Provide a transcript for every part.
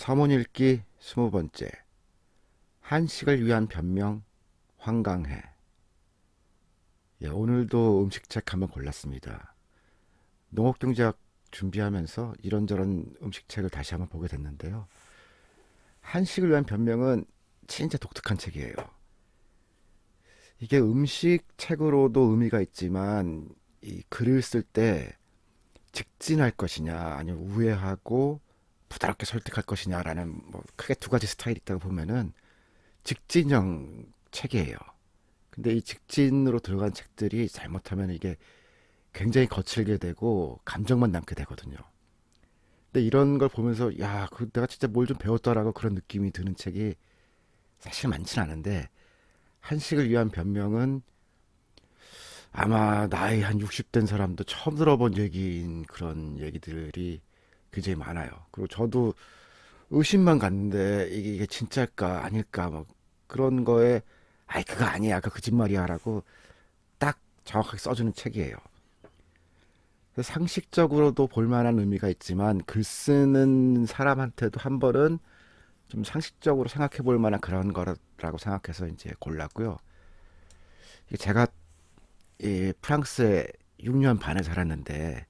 서문 읽기 스무 번째 한식을 위한 변명 황강해 예, 오늘도 음식책 한번 골랐습니다. 농업경제학 준비하면서 이런저런 음식책을 다시 한번 보게 됐는데요. 한식을 위한 변명은 진짜 독특한 책이에요. 이게 음식 책으로도 의미가 있지만 이 글을 쓸 때 직진할 것이냐 아니면 우회하고 부드럽게 설득할 것이냐라는 뭐 크게 두 가지 스타일이 있다고 보면은 직진형 책이에요. 근데 이 직진으로 들어간 책들이 잘못하면 이게 굉장히 거칠게 되고 감정만 남게 되거든요. 근데 이런 걸 보면서 야, 그 내가 진짜 뭘 좀 배웠다라고 그런 느낌이 드는 책이 사실 많지는 않은데 한식을 위한 변명은 아마 나이 한 60된 사람도 처음 들어본 얘기인 그런 얘기들이 굉장히 많아요. 그리고 저도 의심만 갔는데 이게, 이게 진짜일까 아닐까 뭐 그런 거에 아이 그거 아니야 그 거짓말이야라고 딱 정확하게 써주는 책이에요. 상식적으로도 볼만한 의미가 있지만 글 쓰는 사람한테도 한 번은 좀 상식적으로 생각해 볼 만한 그런 거라고 생각해서 이제 골랐고요. 제가 이 프랑스에 6년 반을 살았는데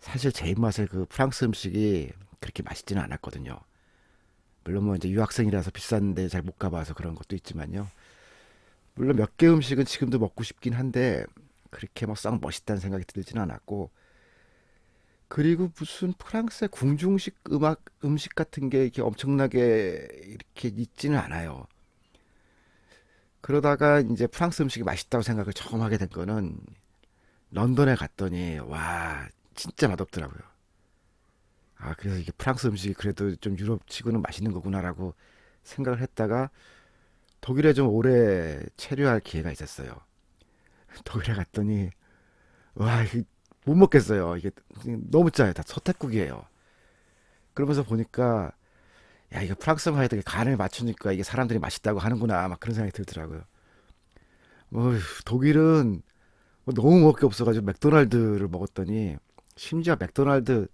사실 제 입맛에 그 프랑스 음식이 그렇게 맛있지는 않았거든요. 물론 뭐 이제 유학생이라서 비싼데 잘 못 가봐서 그런 것도 있지만요. 물론 몇 개 음식은 지금도 먹고 싶긴 한데 그렇게 막 썩 멋있다는 생각이 들지는 않았고 그리고 무슨 프랑스의 궁중식 음악 음식 같은 게 이렇게 엄청나게 이렇게 있지는 않아요. 그러다가 이제 프랑스 음식이 맛있다고 생각을 처음 하게 된 거는 런던에 갔더니 와 진짜 맛없더라고요. 아 그래서 이게 프랑스 음식이 그래도 좀 유럽치고는 맛있는 거구나라고 생각을 했다가 독일에 좀 오래 체류할 기회가 있었어요. 독일에 갔더니 와 못 먹겠어요. 이게 너무 짜요. 다 서태국이에요. 그러면서 보니까 야 이거 프랑스 말에 되게 간을 맞추니까 이게 사람들이 맛있다고 하는구나 막 그런 생각이 들더라고요. 뭐 독일은 뭐 너무 먹을 게 없어가지고 맥도날드를 먹었더니 심지어 맥도날드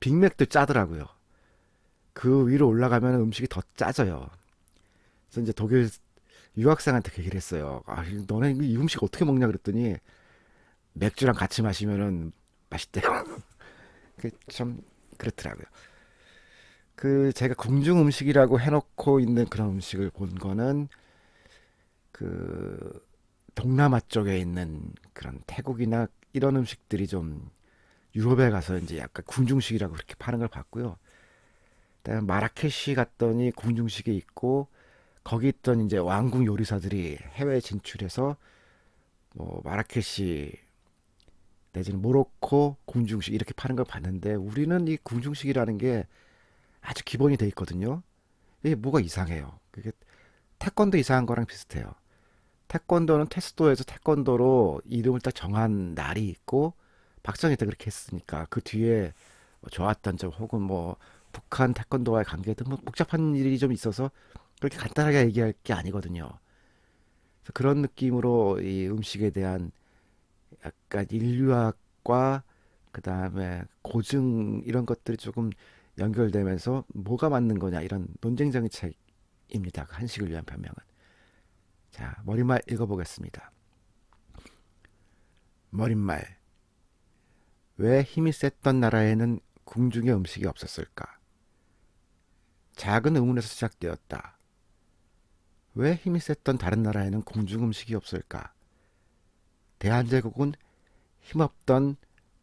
빅맥도 짜더라고요. 그 위로 올라가면 음식이 더 짜져요. 그래서 이제 독일 유학생한테 그 얘기를 했어요. 아, 너네 이 음식 어떻게 먹냐 그랬더니 맥주랑 같이 마시면은 맛있대요. 그참 그렇더라고요. 그 제가 궁중 음식이라고 해놓고 있는 그런 음식을 본 거는 그 동남아 쪽에 있는 그런 태국이나 이런 음식들이 좀 유럽에 가서 이제 약간 궁중식이라고 그렇게 파는 걸 봤고요. 그다음에 마라케시 갔더니 궁중식이 있고 거기 있던 이제 왕궁 요리사들이 해외 진출해서 뭐 마라케시 내지는 모로코 궁중식 이렇게 파는 걸 봤는데 우리는 이 궁중식이라는 게 아주 기본이 돼 있거든요. 이게 뭐가 이상해요. 그게 태권도 이상한 거랑 비슷해요. 태권도는 테스토에서 태권도로 이름을 딱 정한 날이 있고 박정희 때 그렇게 했으니까 그 뒤에 뭐 좋았던 점 혹은 뭐 북한 태권도와의 관계 등 뭐 복잡한 일이 좀 있어서 그렇게 간단하게 얘기할 게 아니거든요. 그런 느낌으로 이 음식에 대한 약간 인류학과 그 다음에 고증 이런 것들이 조금 연결되면서 뭐가 맞는 거냐 이런 논쟁적인 책입니다. 그 한식을 위한 변명은. 자, 머릿말 읽어보겠습니다. 머릿말. 왜 힘이 셌던 나라에는 궁중의 음식이 없었을까? 작은 의문에서 시작되었다. 왜 힘이 셌던 다른 나라에는 궁중 음식이 없을까? 대한제국은 힘없던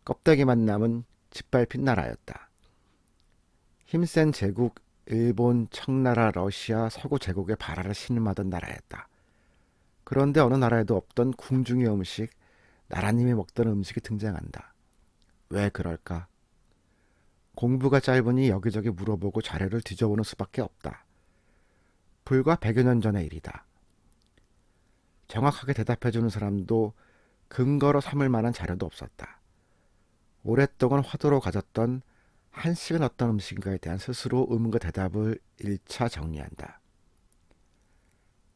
껍데기만 남은 짓밟힌 나라였다. 힘센 제국, 일본, 청나라, 러시아, 서구 제국의 발화를 신음하던 나라였다. 그런데 어느 나라에도 없던 궁중의 음식, 나라님이 먹던 음식이 등장한다. 왜 그럴까? 공부가 짧으니 여기저기 물어보고 자료를 뒤져보는 수밖에 없다. 불과 100여 년 전의 일이다. 정확하게 대답해주는 사람도 근거로 삼을 만한 자료도 없었다. 오랫동안 화두로 가졌던 한식은 어떤 음식인가에 대한 스스로 의문과 대답을 1차 정리한다.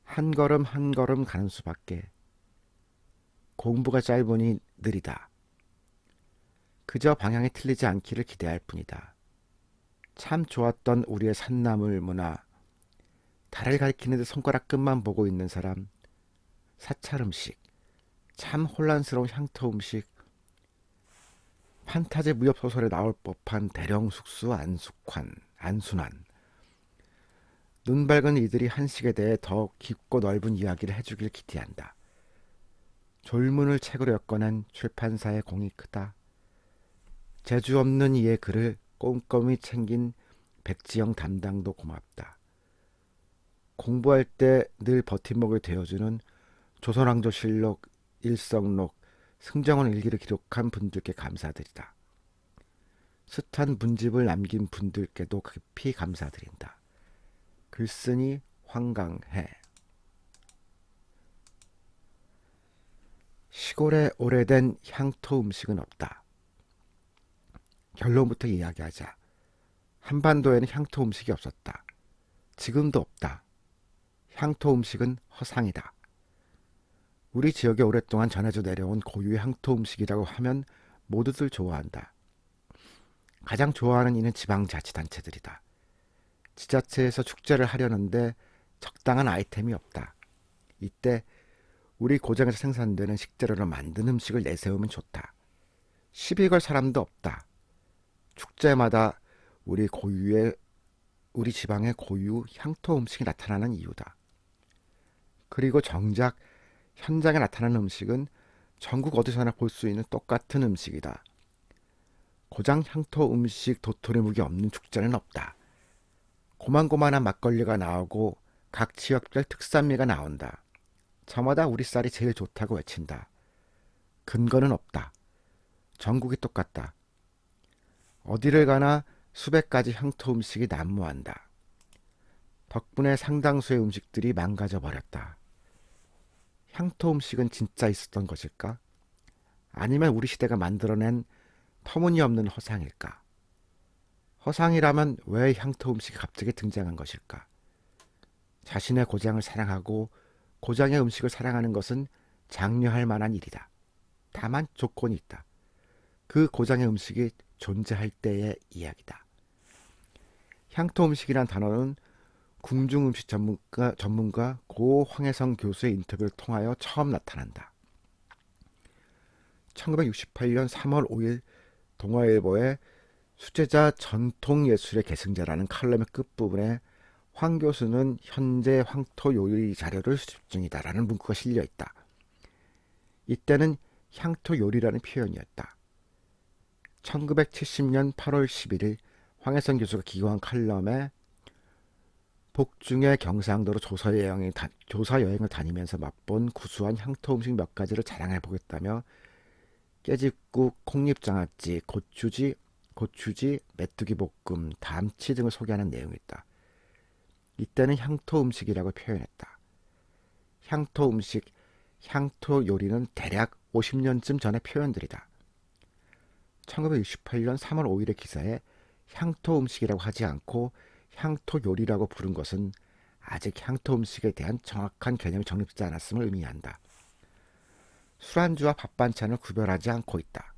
한 걸음 한 걸음 가는 수밖에 공부가 짧으니 느리다. 그저 방향이 틀리지 않기를 기대할 뿐이다. 참 좋았던 우리의 산나물 문화, 달을 가리키는 데 손가락 끝만 보고 있는 사람, 사찰 음식, 참 혼란스러운 향토 음식, 판타지 무협 소설에 나올 법한 대령 숙수 안숙환, 안순환. 눈 밝은 이들이 한식에 대해 더 깊고 넓은 이야기를 해주길 기대한다. 졸문을 책으로 엮어낸 출판사의 공이 크다. 재주 없는 이의 글을 꼼꼼히 챙긴 백지영 담당도 고맙다. 공부할 때 늘 버팀목을 되어주는 조선왕조실록, 일성록, 승정원 일기를 기록한 분들께 감사드리다. 숱한 문집을 남긴 분들께도 깊이 감사드린다. 글쓴이 황강해 시골에 오래된 향토 음식은 없다. 결론부터 이야기하자. 한반도에는 향토 음식이 없었다. 지금도 없다. 향토 음식은 허상이다. 우리 지역에 오랫동안 전해져 내려온 고유의 향토 음식이라고 하면 모두들 좋아한다. 가장 좋아하는 이는 지방자치단체들이다. 지자체에서 축제를 하려는데 적당한 아이템이 없다. 이때 우리 고장에서 생산되는 식재료로 만든 음식을 내세우면 좋다. 시비 걸 사람도 없다. 축제마다 우리 고유의 우리 지방의 고유 향토 음식이 나타나는 이유다. 그리고 정작 현장에 나타나는 음식은 전국 어디서나 볼 수 있는 똑같은 음식이다. 고장 향토 음식 도토리 묵이 없는 축제는 없다. 고만고만한 막걸리가 나오고 각 지역별 특산미가 나온다. 저마다 우리 쌀이 제일 좋다고 외친다. 근거는 없다. 전국이 똑같다. 어디를 가나 수백 가지 향토 음식이 난무한다. 덕분에 상당수의 음식들이 망가져 버렸다. 향토 음식은 진짜 있었던 것일까? 아니면 우리 시대가 만들어낸 터무니없는 허상일까? 허상이라면 왜 향토 음식이 갑자기 등장한 것일까? 자신의 고장을 사랑하고 고장의 음식을 사랑하는 것은 장려할 만한 일이다. 다만 조건이 있다. 그 고장의 음식이 존재할 때의 이야기다. 향토 음식이란 단어는 궁중 음식 전문가, 전문가 고 황혜성 교수의 인터뷰를 통하여 처음 나타난다. 1968년 3월 5일 동아일보에 수제자 전통예술의 계승자라는 칼럼의 끝부분에 황 교수는 현재 황토 요리 자료를 수집 중이다라는 문구가 실려 있다. 이때는 향토 요리라는 표현이었다. 1970년 8월 11일 황혜선 교수가 기고한 칼럼에 복중의 경상도로 조사 여행을, 다, 조사 여행을 다니면서 맛본 구수한 향토 음식 몇 가지를 자랑해 보겠다며 깨집국, 콩잎장아찌, 고추지, 고추지, 메뚜기 볶음, 담치 등을 소개하는 내용이 있다. 이때는 향토 음식이라고 표현했다. 향토 음식, 향토 요리는 대략 50년쯤 전의 표현들이다. 1968년 3월 5일의 기사에 향토 음식이라고 하지 않고 향토 요리라고 부른 것은 아직 향토 음식에 대한 정확한 개념이 정립되지 않았음을 의미한다. 술안주와 밥 반찬을 구별하지 않고 있다.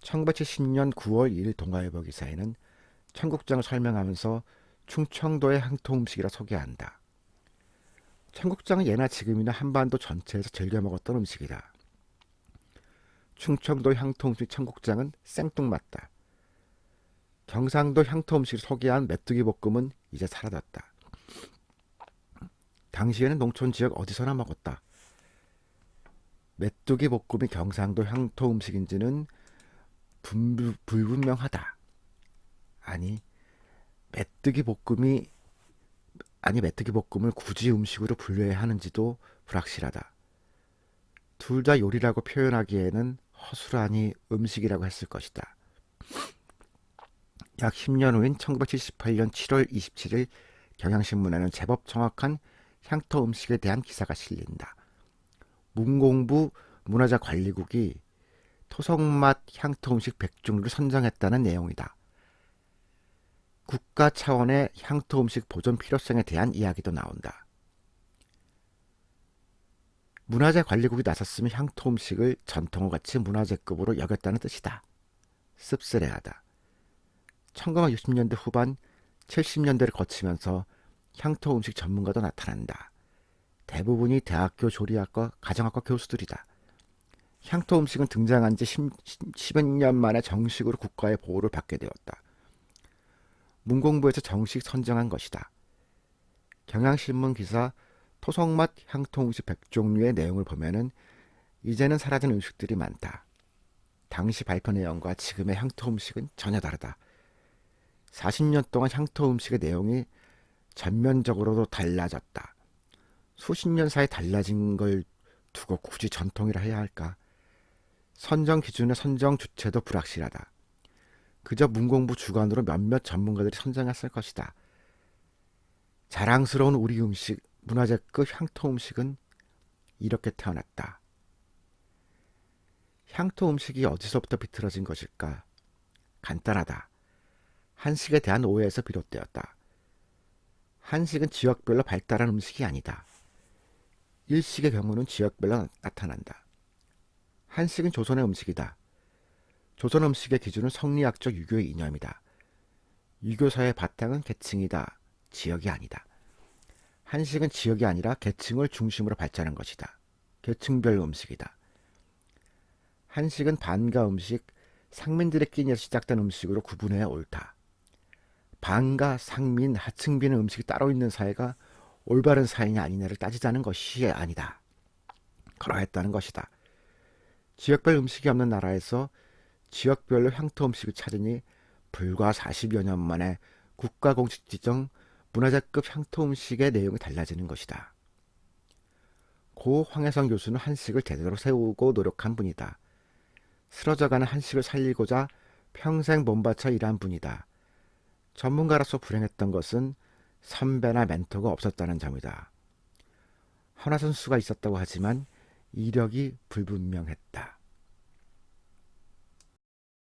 1970년 9월 1일 동아일보 기사에는 청국장을 설명하면서 충청도의 향토 음식이라 소개한다. 청국장은 예나 지금이나 한반도 전체에서 즐겨 먹었던 음식이다. 충청도 향토 음식 청국장은 생뚱맞다. 경상도 향토 음식을 소개한 메뚜기 볶음은 이제 사라졌다. 당시에는 농촌 지역 어디서나 먹었다. 메뚜기 볶음이 경상도 향토 음식인지는 불, 불분명하다. 아니, 메뚜기 볶음이 아니 메뚜기 볶음을 굳이 음식으로 분류해야 하는지도 불확실하다. 둘 다 요리라고 표현하기에는 허술하니 음식이라고 했을 것이다. 약 10년 후인 1978년 7월 27일 경향신문에는 제법 정확한 향토 음식에 대한 기사가 실린다. 문공부 문화자관리국이 토성맛 향토 음식 100종류를 선정했다는 내용이다. 국가 차원의 향토 음식 보존 필요성에 대한 이야기도 나온다. 문화재 관리국이 나섰으면 향토 음식을 전통과 같이 문화재급으로 여겼다는 뜻이다. 씁쓸해하다. 1960년대 후반 70년대를 거치면서 향토 음식 전문가도 나타난다. 대부분이 대학교 조리학과 가정학과 교수들이다. 향토 음식은 등장한 지 10, 10여 년 만에 정식으로 국가의 보호를 받게 되었다. 문공부에서 정식 선정한 것이다. 경향신문 기사 토성맛 향토 음식 100종류의 내용을 보면은 이제는 사라진 음식들이 많다. 당시 발표 내용과 지금의 향토 음식은 전혀 다르다. 40년 동안 향토 음식의 내용이 전면적으로도 달라졌다. 수십 년 사이 달라진 걸 두고 굳이 전통이라 해야 할까? 선정 기준의 선정 주체도 불확실하다. 그저 문공부 주관으로 몇몇 전문가들이 선정했을 것이다. 자랑스러운 우리 음식, 문화재급 향토 음식은 이렇게 태어났다. 향토 음식이 어디서부터 비틀어진 것일까? 간단하다. 한식에 대한 오해에서 비롯되었다. 한식은 지역별로 발달한 음식이 아니다. 일식의 경우는 지역별로 나타난다. 한식은 조선의 음식이다. 조선 음식의 기준은 성리학적 유교의 이념이다. 유교사의 바탕은 계층이다. 지역이 아니다. 한식은 지역이 아니라 계층을 중심으로 발전한 것이다. 계층별 음식이다. 한식은 반가 음식, 상민들의 끼니에서 시작된 음식으로 구분해 옳다. 반가, 상민, 하층비는 음식이 따로 있는 사회가 올바른 사회냐 아니냐를 따지자는 것이 아니다. 그러했다는 것이다. 지역별 음식이 없는 나라에서 지역별로 향토 음식을 찾으니 불과 40여 년 만에 국가 공식 지정 문화재급 향토 음식의 내용이 달라지는 것이다. 고 황혜성 교수는 한식을 제대로 세우고 노력한 분이다. 쓰러져가는 한식을 살리고자 평생 몸바쳐 일한 분이다. 전문가로서 불행했던 것은 선배나 멘토가 없었다는 점이다. 헌화 선수가 있었다고 하지만 이력이 불분명했다.